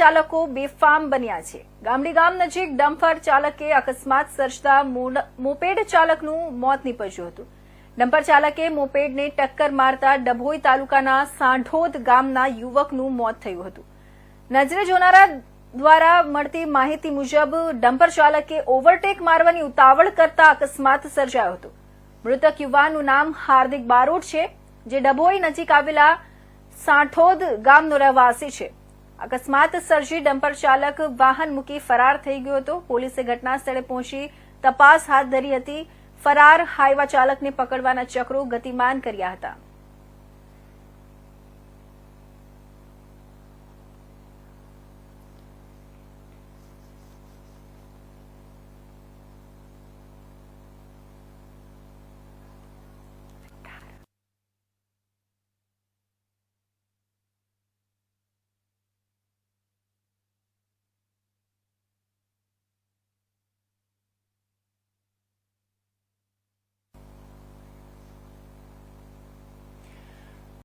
ચાલકો બેફામ બન્યા છે. ગામડી ગામ નજીક ડમ્પર ચાલકે અકસ્માત સર્જતા મોપેડ ચાલકનું મોત નીપજ્યું હતું. ડમ્પર ચાલકે મોપેડને ટક્કર મારતા ડભોઈ તાલુકાના સાંઢોદ ગામના યુવકનું મોત થયું હતું. નજરે જોનારા દ્વારા મળતી માહિતી મુજબ ડમ્પર ચાલકે ઓવરટેક મારવાની ઉતાવળ કરતા અકસ્માત સર્જાયો હતો. મૃતક યુવાનનું નામ હાર્દિક બારોટ છે, જે ડભોઈ નજીક આવેલા સાંઠોદ ગામનો રહેવાસી છે. અકસ્માત સર્જી ડમ્પર ચાલક વાહન મૂકી ફરાર થઈ ગયો હતો. પોલીસે ઘટના સ્થળે પહોંચી તપાસ હાથ ધરી હતી. ફરાર હાઈવા ચાલકને પકડવાના ચક્રો ગતિમાન કર્યા હતા.